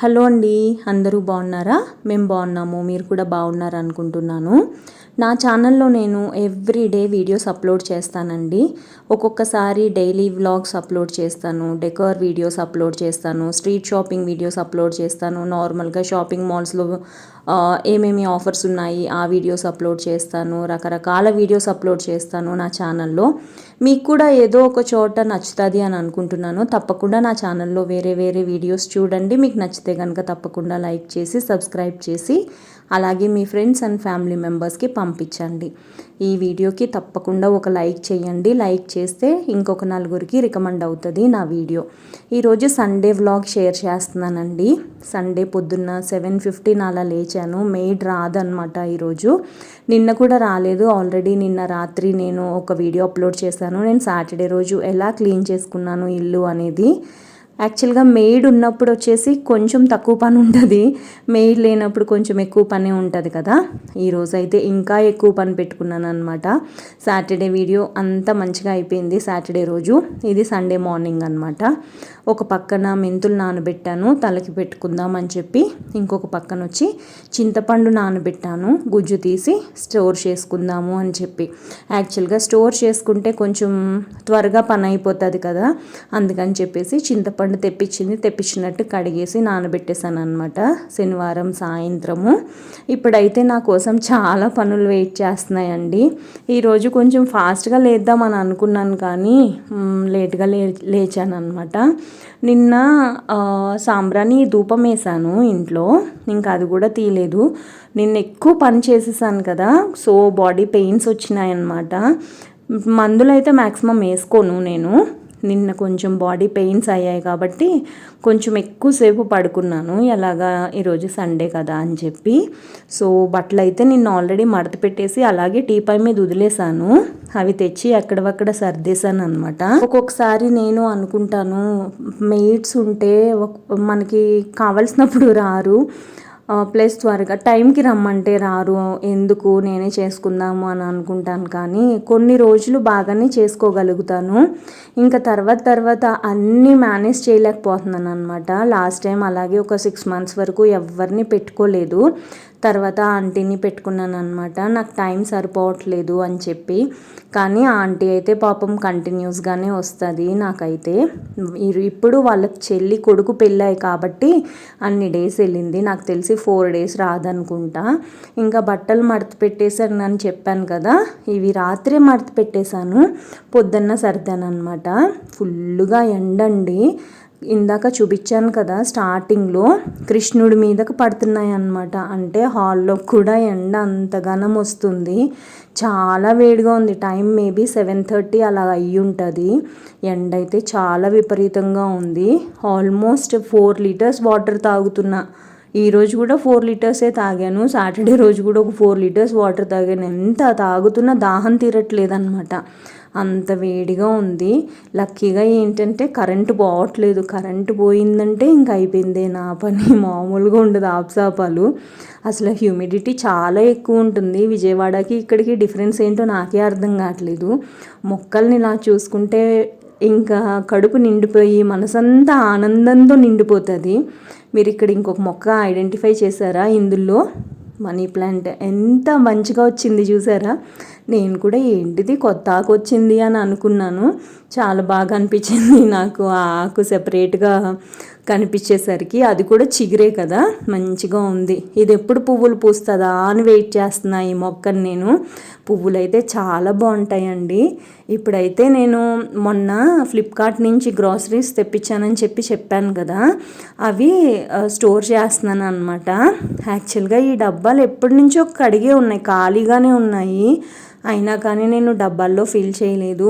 Hello అండి అందరూ బాగున్నారా? మేము బాగున్నాము మీరు కూడా బాగున్నారు అనుకుంటున్నాను నా ఛానల్లో నేను ఎవ్రీ డే వీడియోస్ అప్లోడ్ చేస్తానండి. ఒక్కొక్కసారి డైలీ వ్లాగ్స్ అప్లోడ్ చేస్తాను డెకర్ వీడియోస్ అప్లోడ్ చేస్తాను స్ట్రీట్ షాపింగ్ వీడియోస్ అప్లోడ్ చేస్తాను నార్మల్గా షాపింగ్ మాల్స్లో ఏమేమి ఆఫర్స్ ఉన్నాయి ఆ వీడియోస్ అప్లోడ్ చేస్తాను రకరకాల వీడియోస్ అప్లోడ్ చేస్తాను నా ఛానల్లో. మీకు కూడా ఏదో ఒక చోట నచ్చుతుంది అని అనుకుంటున్నాను. తప్పకుండా నా ఛానల్లో వేరే వేరే వీడియోస్ చూడండి. మీకు నచ్చితే కనుక తప్పకుండా లైక్ చేసి సబ్స్క్రైబ్ చేసి అలాగే మీ ఫ్రెండ్స్ అండ్ ఫ్యామిలీ మెంబర్స్కి పంపించండి. ఈ వీడియోకి తప్పకుండా ఒక లైక్ చేయండి. లైక్ చేస్తే ఇంకొక నలుగురికి రికమెండ్ అవుతుంది నా వీడియో. ఈరోజు సండే వ్లాగ్ షేర్ చేస్తున్నానండి. సండే పొద్దున్న సెవెన్ ఫిఫ్టీన్ అలా లేచాను. మెయిడ్ రాదనమాట ఈరోజు నిన్న కూడా రాలేదు. ఆల్రెడీ నిన్న రాత్రి నేను ఒక వీడియో అప్లోడ్ చేశాను. నేను సాటర్డే రోజు ఎలా క్లీన్ చేసుకున్నాను ఇల్లు అనేది యాక్చువల్గా మెయిడ్ ఉన్నప్పుడు వచ్చేసి కొంచెం తక్కువ పని ఉంటుంది. మెయిడ్ లేనప్పుడు కొంచెం ఎక్కువ పని ఉంటుంది కదా. ఈరోజు అయితే ఇంకా ఎక్కువ పని పెట్టుకున్నాను అనమాట సాటర్డే వీడియో అంత మంచిగా అయిపోయింది. సాటర్డే రోజు. ఇది సండే మార్నింగ్ అనమాట ఒక పక్కన మెంతులు నానబెట్టాను తలకి పెట్టుకుందాం అని చెప్పి ఇంకొక పక్కన వచ్చి చింతపండు నానబెట్టాను గుజ్జు తీసి స్టోర్ చేసుకుందాము అని చెప్పి. యాక్చువల్గా స్టోర్ చేసుకుంటే కొంచెం త్వరగా పని అయిపోతుంది కదా అందుకని చెప్పేసి చింతపండు తెప్పించింది తెప్పించినట్టు కడిగేసి నానబెట్టేశాను అనమాట శనివారం సాయంత్రము. ఇప్పుడైతే నా కోసం చాలా పనులు వెయిట్ చేస్తున్నాయండి. ఈరోజు కొంచెం ఫాస్ట్గా లేద్దామని అనుకున్నాను కానీ లేట్గా లే లేచాను అనమాట నిన్న సాంబ్రాణి ధూపం వేసాను ఇంట్లో. ఇంకా అది కూడా తీయలేదు. నిన్న ఎక్కువ పని చేసేసాను కదా సో బాడీ పెయిన్స్ వచ్చినాయన్నమాట. మందులు అయితే మ్యాక్సిమం వేసుకోను నేను. నిన్న కొంచెం బాడీ పెయిన్స్ అయ్యాయి కాబట్టి కొంచెం ఎక్కువసేపు పడుకున్నాను. ఎలాగా ఈరోజు సండే కదా అని చెప్పి. సో బట్టలు అయితే నిన్న ఆల్రెడీ మడత పెట్టేసి అలాగే టీపై మీద వదిలేసాను అవి తెచ్చి ఎక్కడవక్కడ సర్దేశాను అనమాట ఒక్కొక్కసారి నేను అనుకుంటాను మెయిట్స్ ఉంటే మనకి కావలసినప్పుడు రారు. ప్లస్ త్వరగా టైంకి రమ్మంటే రారు ఎందుకు నేనే చేసుకుందాము అని అనుకుంటాను కానీ కొన్ని రోజులు బాగానే చేసుకోగలుగుతాను. ఇంకా తర్వాత తర్వాత అన్నీ మేనేజ్ చేయలేకపోతున్నాను అనమాట లాస్ట్ టైం అలాగే ఒక సిక్స్ మంత్స్ వరకు ఎవరిని పెట్టుకోలేదు. తర్వాత ఆంటీని పెట్టుకున్నాను అనమాట నాకు టైం సరిపోవట్లేదు అని చెప్పి. కానీ ఆంటీ అయితే పాపం కంటిన్యూస్గానే వస్తుంది నాకైతే. ఇప్పుడు వాళ్ళ చెల్లి కొడుకు పెళ్ళాయి కాబట్టి అన్ని డేస్ వెళ్ళింది. నాకు తెలిసి ఫోర్ డేస్ రాదనుకుంటా. ఇంకా బట్టలు మడత పెట్టేశాను అని చెప్పాను కదా. ఇవి రాత్రే మడత పెట్టేశాను. పొద్దున్న సర్దాను అనమాట ఫుల్గా ఎండండి. ఇందాక చూపించాను కదా స్టార్టింగ్లో కృష్ణుడి మీదకు పడుతున్నాయి అన్నమాట అంటే హాల్లో కూడా ఎండ అంతగానం వస్తుంది. చాలా వేడిగా ఉంది. టైం మేబీ సెవెన్ థర్టీ అలా అయ్యి ఉంటుంది ఎండ అయితే చాలా విపరీతంగా ఉంది. ఆల్మోస్ట్ ఫోర్ లీటర్స్ వాటర్ తాగుతున్నా. ఈరోజు కూడా ఫోర్ లీటర్సే తాగాను. సాటర్డే రోజు కూడా ఒక ఫోర్ లీటర్స్ వాటర్ తాగాను. ఎంత తాగుతున్నా దాహం తీరట్లేదు అనమాట అంత వేడిగా ఉంది. లక్కీగా ఏంటంటే కరెంటు పోవట్లేదు. కరెంటు పోయిందంటే ఇంక అయిపోయిందే నా పని. మామూలుగా ఉండదు ఆప్సాపాలు. అసలు హ్యూమిడిటీ చాలా ఎక్కువ ఉంటుంది. విజయవాడకి ఇక్కడికి డిఫరెన్స్ ఏంటో నాకే అర్థం కావట్లేదు. మొక్కల్ని ఇలా చూసుకుంటే ఇంకా కడుపు నిండిపోయి మనసంతా ఆనందంతో నిండిపోతుంది. మీరు ఇక్కడ ఇంకొక మొక్క ఐడెంటిఫై చేశారా ఇందులో? Money plant. ఎంత మంచిగా వచ్చింది చూసారా? నేను కూడా ఏంటిది కొత్త ఆకు వచ్చింది అని అనుకున్నాను. చాలా బాగా అనిపించింది నాకు ఆ ఆకు సెపరేట్గా కనిపించేసరికి. అది కూడా చిగురే కదా? మంచిగా ఉంది. ఇది ఎప్పుడు పువ్వులు పూస్తుందా అని వెయిట్ చేస్తున్నా ఈ మొక్కని నేను. పువ్వులు అయితే చాలా బాగుంటాయండి. ఇప్పుడైతే నేను మొన్న ఫ్లిప్కార్ట్ నుంచి గ్రాసరీస్ తెప్పించానని చెప్పి చెప్పాను కదా? అవి స్టోర్ చేస్తున్నాను అనమాట యాక్చువల్గా ఈ డబ్బా డబ్బాలు ఎప్పటి నుంచో కడిగే ఉన్నాయి ఖాళీగానే ఉన్నాయి. అయినా కానీ నేను డబ్బాల్లో ఫిల్ చేయలేదు.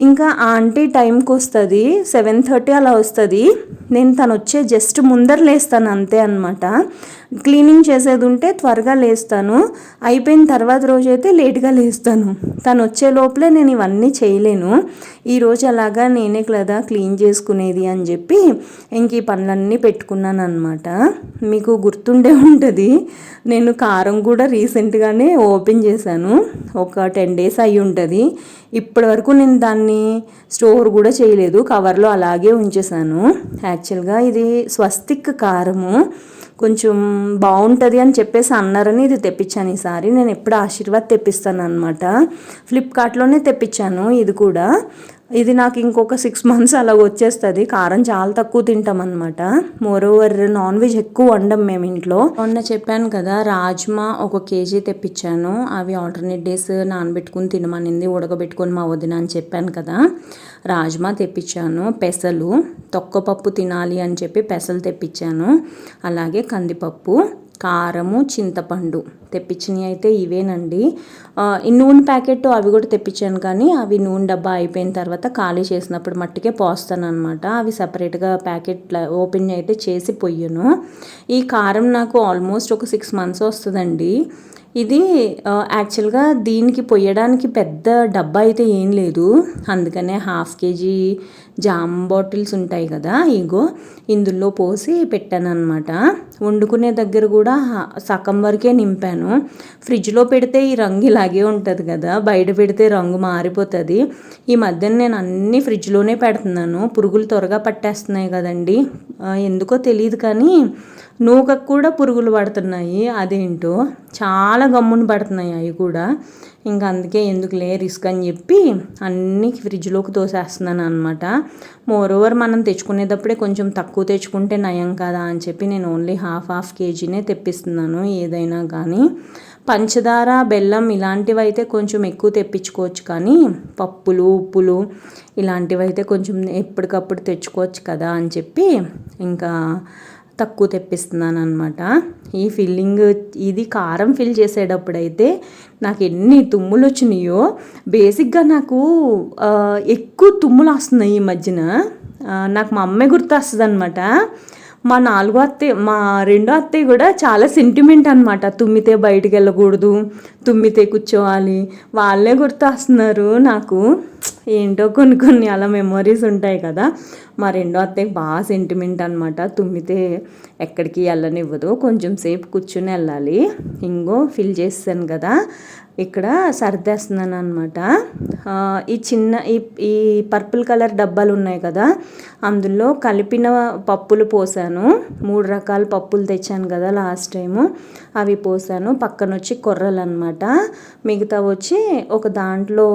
ఇంకా ఆంటీ టైంకి వస్తుంది సెవెన్ థర్టీ అలా వస్తుంది. నేను తను వచ్చే జస్ట్ ముందర లేస్తాను అంతే అనమాట క్లీనింగ్ చేసేది ఉంటే త్వరగా లేస్తాను. అయిపోయిన తర్వాత రోజు అయితే లేట్గా లేస్తాను. తను వచ్చే లోపలే నేను ఇవన్నీ చేయలేను. ఈరోజు అలాగా నేనే కదా క్లీన్ చేసుకునేది అని చెప్పి ఇంక ఈ పనులన్నీ పెట్టుకున్నాను అనమాట మీకు గుర్తుండే ఉంటుంది నేను కారం కూడా రీసెంట్గానే ఓపెన్ చేశాను. ఒక టెన్ డేస్ అయి ఉంటుంది. ఇప్పటి వరకు నేను దాన్ని స్టోర్ కూడా చేయలేదు. కవర్లో అలాగే ఉంచేసాను యాక్చువల్గా ఇది స్వస్తిక్ కారము. కొంచెం బాగుంటుంది అని చెప్పేసి అన్నారని ఇది తెప్పించాను ఈసారి. నేను ఎప్పుడు ఆశీర్వాద్ తెప్పిస్తాను అనమాట ఫ్లిప్కార్ట్లోనే తెప్పించాను ఇది కూడా. ఇది నాకు ఇంకొక సిక్స్ మంత్స్ అలా వచ్చేస్తుంది. కారం చాలా తక్కువ తింటాం అనమాట మోరోవర్ నాన్ వెజ్ ఎక్కువ వండం మేము ఇంట్లో. మొన్న చెప్పాను కదా రాజ్మా ఒక కేజీ తెప్పించాను. అవి ఆల్టర్నేట్ డేస్ నానబెట్టుకుని తినమనింది ఉడకబెట్టుకొని మా వదిన అని చెప్పాను కదా. రాజ్మా తెప్పించాను పెసలు తొక్కపప్పు తినాలి అని చెప్పి పెసలు తెప్పించాను. అలాగే కందిపప్పు కారము చింతపండు తెప్పించినవి అయితే ఇవేనండి. ఈ నూనె ప్యాకెట్ అవి కూడా తెప్పించాను కానీ అవి నూనె డబ్బా అయిపోయిన తర్వాత ఖాళీ చేసినప్పుడు మట్టికే పోస్తాను అనమాట అవి సపరేట్గా ప్యాకెట్ ఓపెన్ అయితే చేసి పొయ్యను. ఈ కారం నాకు ఆల్మోస్ట్ ఒక సిక్స్ మంత్స్ వస్తుందండి. ఇది యాక్చువల్గా దీనికి పొయ్యడానికి పెద్ద డబ్బా అయితే ఏం లేదు. అందుకనే హాఫ్ కేజీ జామ్ బాటిల్స్ ఉంటాయి కదా ఇగో ఇందులో పోసి పెట్టాను అనమాట వండుకునే దగ్గర కూడా సగం వరకే నింపాను. ఫ్రిడ్జ్లో పెడితే ఈ రంగు ఇలాగే ఉంటుంది కదా బయట పెడితే రంగు మారిపోతుంది. ఈ మధ్యన నేను అన్నీ ఫ్రిడ్జ్లోనే పెడుతున్నాను. పురుగులు త్వరగా పట్టేస్తున్నాయి కదండి. ఎందుకో తెలియదు కానీ నూకకు కూడా పురుగులు పడుతున్నాయి. అదేంటో? చాలా గమ్మున పడుతున్నాయి అవి కూడా. ఇంకా అందుకే ఎందుకులే రిస్క్ అని చెప్పి అన్నీ ఫ్రిడ్జ్లోకి తోసేస్తున్నాను అనమాట మోరోవర్ మనం తెచ్చుకునేటప్పుడే కొంచెం తక్కువ తెచ్చుకుంటే నయం కదా అని చెప్పి నేను ఓన్లీ హాఫ్ హాఫ్ కేజీనే తెప్పిస్తున్నాను ఏదైనా కానీ. పంచదార బెల్లం ఇలాంటివి అయితే కొంచెం ఎక్కువ తెప్పించుకోవచ్చు కానీ పప్పులు ఉప్పులు ఇలాంటివి అయితే కొంచెం ఎప్పటికప్పుడు తెచ్చుకోవచ్చు కదా అని చెప్పి ఇంకా తక్కువ తెప్పిస్తున్నాను అనమాట ఈ ఫిల్లింగ్ ఇది కారం ఫిల్ చేసేటప్పుడైతే నాకు ఎన్ని తుమ్ములు వచ్చినాయో బేసిక్గా నాకు ఎక్కువ తుమ్ములు వస్తున్నాయి ఈ మధ్యన. నాకు మా అమ్మే గుర్తొస్తుంది అనమాట మా నాలుగో అత్తయ్య మా రెండో అత్తయ్య కూడా చాలా సెంటిమెంట్ అనమాట తుమ్మితే బయటికి వెళ్ళకూడదు తుమ్మితే కూర్చోవాలి. వాళ్ళే గుర్తొస్తున్నారు నాకు. ఏంటో కొన్ని కొన్ని అలా మెమొరీస్ ఉంటాయి కదా. మా రెండో అత్తయ్య బాగా సెంటిమెంట్ అనమాట తుమ్మితే ఎక్కడికి వెళ్ళనివ్వదు. కొంచెం సేపు కూర్చుని వెళ్ళాలి. ఇంగో ఫిల్ చేస్తాను కదా. ఇక్కడ సర్దేస్తున్నాను అనమాట ఈ చిన్న ఈ ఈ పర్పుల్ కలర్ డబ్బాలు ఉన్నాయి కదా. అందులో కలిపిన పప్పులు పోసాను. మూడు రకాల పప్పులు తెచ్చాను కదా లాస్ట్ టైము అవి పోసాను. పక్కన వచ్చి కొర్రలు అనమాట మిగతా వచ్చి ఒక దాంట్లో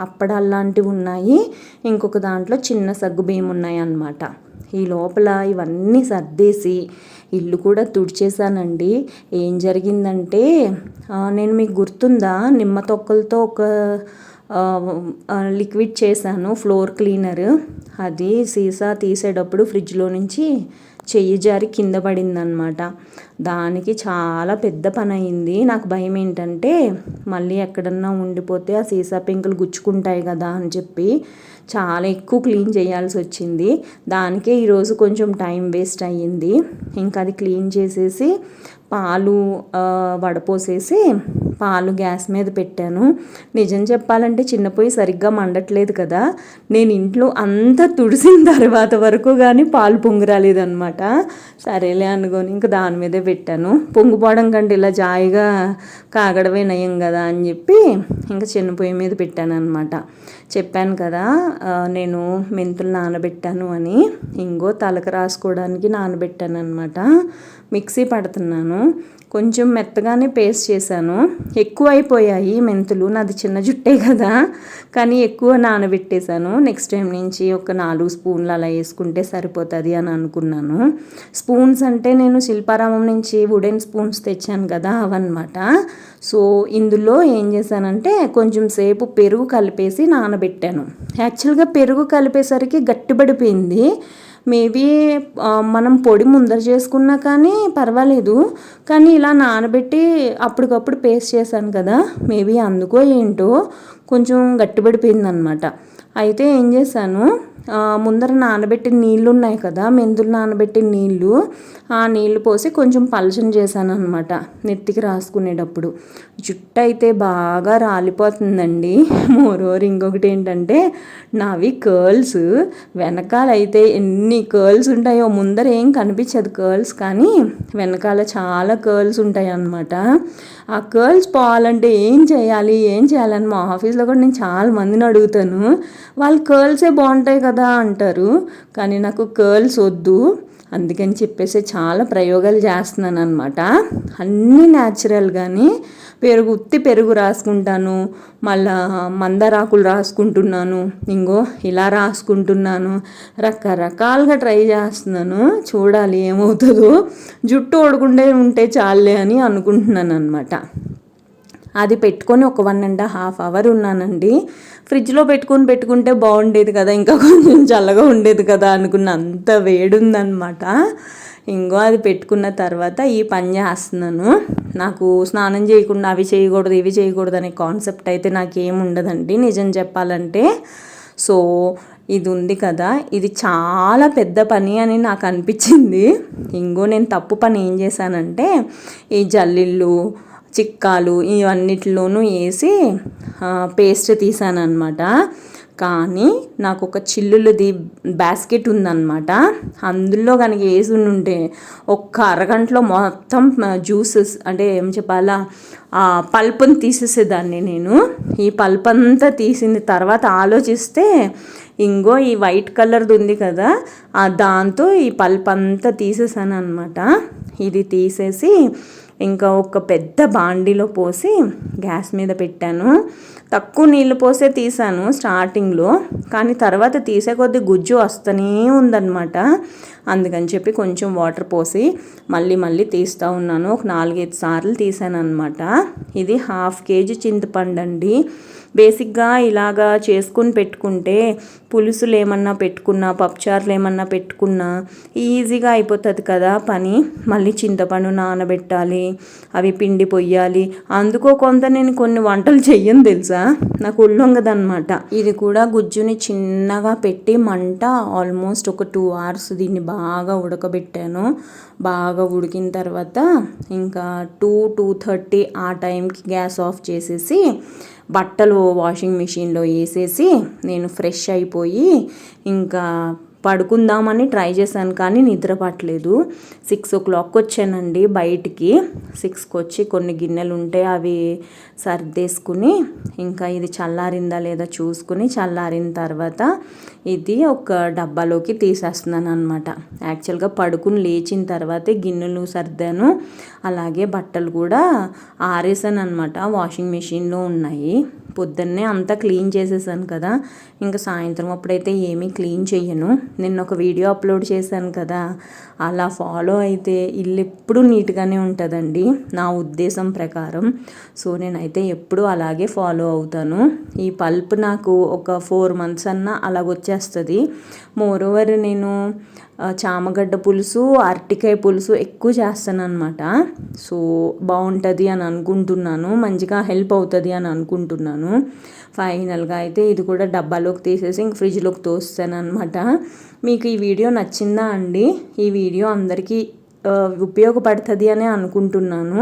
అప్పడాలు లాంటివి ఉన్నాయి. ఇంకొక దాంట్లో చిన్న సగ్గు బియ్యం ఉన్నాయి అన్నమాట. ఈ లోపల ఇవన్నీ సర్దేసి ఇల్లు కూడా తుడిచేశానండి ఏం జరిగిందంటే నేను మీకు గుర్తుందా? నిమ్మ తొక్కలతో ఒక లిక్విడ్ చేశాను ఫ్లోర్ క్లీనర్. అది సీసా తీసేటప్పుడు ఫ్రిడ్జ్లో నుంచి చెయ్యి జారి కింద పడిందనమాట దానికి చాలా పెద్ద పని అయింది నాకు భయం ఏంటంటే మళ్ళీ ఎక్కడన్నా ఉండిపోతే ఆ సీసా పెంకులు గుచ్చుకుంటాయి కదా అని చెప్పి చాలా ఎక్కువ క్లీన్ చేయాల్సి వచ్చింది. దానికే ఈరోజు కొంచెం టైం వేస్ట్ అయ్యింది. ఇంకా అది క్లీన్ చేసేసి పాలు వడపోసేసి పాలు గ్యాస్ మీద పెట్టాను. నిజం చెప్పాలంటే చిన్న పొయ్యి సరిగ్గా మండట్లేదు కదా. నేను ఇంట్లో అంతా తుడిసిన తర్వాత వరకు కానీ పాలు పొంగు రాలేదనమాట సరేలే అనుకొని ఇంకా దాని మీదే పెట్టాను. పొంగిపోవడం కంటే ఇలా జాయిగా కాగడమే నయం కదా అని చెప్పి ఇంకా చిన్న పొయ్యి మీద పెట్టాను అనమాట చెప్పాను కదా నేను మెంతులు నానబెట్టాను అని. ఇంగో తలకు రాసుకోవడానికి నానబెట్టాను అనమాట మిక్సీ పడుతున్నాను. కొంచెం మెత్తగానే పేస్ట్ చేశాను. ఎక్కువ అయిపోయాయి మెంతులు. నాది చిన్న జుట్టే కదా. కానీ ఎక్కువ నానబెట్టేశాను. నెక్స్ట్ టైం నుంచి ఒక నాలుగు స్పూన్లు అలా వేసుకుంటే సరిపోతుంది అని అనుకున్నాను. స్పూన్స్ అంటే నేను శిల్పారామం నుంచి వుడెన్ స్పూన్స్ తెచ్చాను కదా అవన్నమాట. సో ఇందులో ఏం చేశానంటే కొంచెం సేపు పెరుగు కలిపేసి నానబెట్టాను. యాక్చువల్గా పెరుగు కలిపేసరికి గట్టిపడిపోయింది. మేబీ మనం పొడి ముందర చేసుకున్నా కానీ పర్వాలేదు. కానీ ఇలా నానబెట్టి అప్పటికప్పుడు పేస్ట్ చేశాను కదా మేబీ అందుకో ఏంటో కొంచెం గట్టిపడిపోయింది అనమాట అయితే ఏం చేశాను? ముందర నానబెట్టిన నీళ్ళు ఉన్నాయి కదా మెంతులు నానబెట్టిన నీళ్ళు ఆ నీళ్ళు పోసి కొంచెం పలచన చేశాను అనమాట నెత్తికి రాసుకునేటప్పుడు. జుట్టు అయితే బాగా రాలిపోతుందండి. మోరోవర్ ఇంకొకటి ఏంటంటే నావి కర్ల్స్ వెనకాల అయితే ఎన్ని కర్ల్స్ ఉంటాయో ముందర ఏం కనిపించదు కర్ల్స్ కానీ వెనకాల చాలా కర్ల్స్ ఉంటాయి అన్నమాట ఆ కర్ల్స్ పోవాలంటే ఏం చేయాలి ఏం చేయాలని మా ఆఫీస్లో కూడా నేను చాలా మందిని అడుగుతాను. వాళ్ళు కర్ల్సే బాగుంటాయి కదా అంటారు. కానీ నాకు కర్ల్స్ వద్దు. అందుకని చెప్పేసి చాలా ప్రయోగాలు చేస్తున్నాను అనమాట అన్నీ న్యాచురల్గానే పెరుగు ఉత్తి పెరుగు రాసుకుంటాను. మళ్ళా మందారాకులు రాసుకుంటున్నాను. ఇంగో ఇలా రాసుకుంటున్నాను. రకరకాలుగా ట్రై చేస్తున్నాను. చూడాలి ఏమవుతుందో. జుట్టు ఓడకుండా ఉంటే చాలే అని అనుకుంటున్నాను అనమాట అది పెట్టుకొని ఒక వన్ అండ్ హాఫ్ అవర్ ఉన్నానండి. ఫ్రిడ్జ్లో పెట్టుకొని పెట్టుకుంటే బాగుండేది కదా ఇంకా కొంచెం చల్లగా ఉండేది కదా అనుకున్న అంత వేడుందనమాట ఇంకో అది పెట్టుకున్న తర్వాత ఈ పని చేస్తున్నాను. నాకు స్నానం చేయకుండా అవి చేయకూడదు ఇవి చేయకూడదు అనే కాన్సెప్ట్ అయితే నాకేం ఉండదండి నిజం చెప్పాలంటే. సో ఇది ఉంది కదా ఇది చాలా పెద్ద పని అని నాకు అనిపించింది. ఇంకో నేను తప్పు పని ఏం చేశానంటే ఈ జల్లిళ్ళు చిక్కాలు ఇవన్నిటిలోనూ వేసి పేస్ట్ తీసాను అనమాట కానీ నాకు ఒక చిల్లులది బాస్కెట్ ఉందన్నమాట. అందులో కనుక వేసి ఉంటే ఒక్క అరగంటలో మొత్తం జ్యూసెస్ అంటే ఏం చెప్పాలా ఆ పల్పుని తీసేసేదాన్ని నేను. ఈ పల్ప్ అంతా తీసిన తర్వాత ఆలోచిస్తే ఇంగో ఈ వైట్ కలర్ది ఉంది కదా ఆ దాంతో ఈ పల్ప్ అంతా తీసేసాను అనమాట ఇది తీసేసి ఇంకా ఒక పెద్ద బాండీలో పోసి గ్యాస్ మీద పెట్టాను. తక్కువ నీళ్ళు పోసే తీసాను స్టార్టింగ్లో కానీ తర్వాత తీసే కొద్ది గుజ్జు వస్తూనే ఉందన్నమాట. అందుకని చెప్పి కొంచెం వాటర్ పోసి మళ్ళీ మళ్ళీ తీస్తూ ఉన్నాను. ఒక నాలుగైదు సార్లు తీసాను అనమాట ఇది హాఫ్ కేజీ చింతపండు అండి బేసిక్గా ఇలాగా చేసుకుని పెట్టుకుంటే పులుసులు ఏమన్నా పెట్టుకున్నా పప్పుచారులు ఏమన్నా పెట్టుకున్నా ఈజీగా అయిపోతుంది కదా పని. మళ్ళీ చింతపండు నానబెట్టాలి అవి పిండి పొయ్యాలి. అందుకో కొంత నేను కొన్ని వంటలు చెయ్యను తెలుసా? నాకు ఒళ్ళొంగదనమాట ఇది కూడా గుజ్జుని చిన్నగా పెట్టి మంట ఆల్మోస్ట్ ఒక టూ అవర్స్ దీన్ని బాగా ఉడకబెట్టాను. బాగా ఉడికిన తర్వాత ఇంకా టూ టూ థర్టీ ఆ టైంకి గ్యాస్ ఆఫ్ చేసేసి బట్టలు వాషింగ్ మిషన్లో వేసేసి నేను ఫ్రెష్ అయిపోయి ఇంకా పడుకుందామని ట్రై చేశాను కానీ నిద్ర పట్టలేదు. సిక్స్ ఓ క్లాక్ వచ్చానండి బయటికి. సిక్స్కి వచ్చి కొన్ని గిన్నెలు ఉంటే అవి సర్దేసుకుని ఇంకా ఇది చల్లారిందా లేదా చూసుకుని చల్లారిన తర్వాత ఇది ఒక డబ్బాలోకి తీసేస్తున్నాను అనమాట యాక్చువల్గా పడుకుని లేచిన తర్వాతే గిన్నెలు సర్దాను. అలాగే బట్టలు కూడా ఆరేసాను అనమాట వాషింగ్ మిషన్లో ఉన్నాయి. పొద్దున్నే అంతా క్లీన్ చేసేసాను కదా. ఇంకా సాయంత్రం అప్పుడైతే ఏమీ క్లీన్ చేయను నిన్న ఒక వీడియో అప్లోడ్ చేశాను కదా. అలా ఫాలో అయితే ఇల్లు ఎప్పుడూ నీట్గానే ఉంటుందండి. నా ఉద్దేశం ప్రకారం. సో నేనైతే ఎప్పుడూ అలాగే ఫాలో అవుతాను. ఈ పల్ప్ నాకు ఒక ఫోర్ మంత్స్ అన్నా అలాగొచ్చేస్తుంది. మోరోవర్ నేను చామగడ్డ పులుసు అరటికాయ పులుసు ఎక్కువ చేస్తాను అనమాట సో బాగుంటుంది అని అనుకుంటున్నాను. మంచిగా హెల్ప్ అవుతుంది అని అనుకుంటున్నాను. ఫైనల్గా అయితే ఇది కూడా డబ్బాలోకి తీసేసి ఇంక ఫ్రిడ్జ్లోకి తోస్తాను అనమాట మీకు ఈ వీడియో నచ్చిందా అండి? ఈ వీడియో అందరికీ ఉపయోగపడుతుంది అని అనుకుంటున్నాను.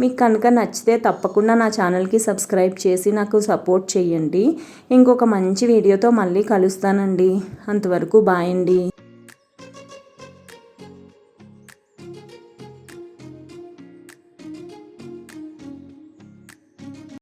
మీకు కనుక నచ్చితే తప్పకుండా నా ఛానల్కి సబ్స్క్రైబ్ చేసి నాకు సపోర్ట్ చేయండి. ఇంకొక మంచి వీడియోతో మళ్ళీ కలుస్తానండి. అంతవరకు బాయ్ అండి.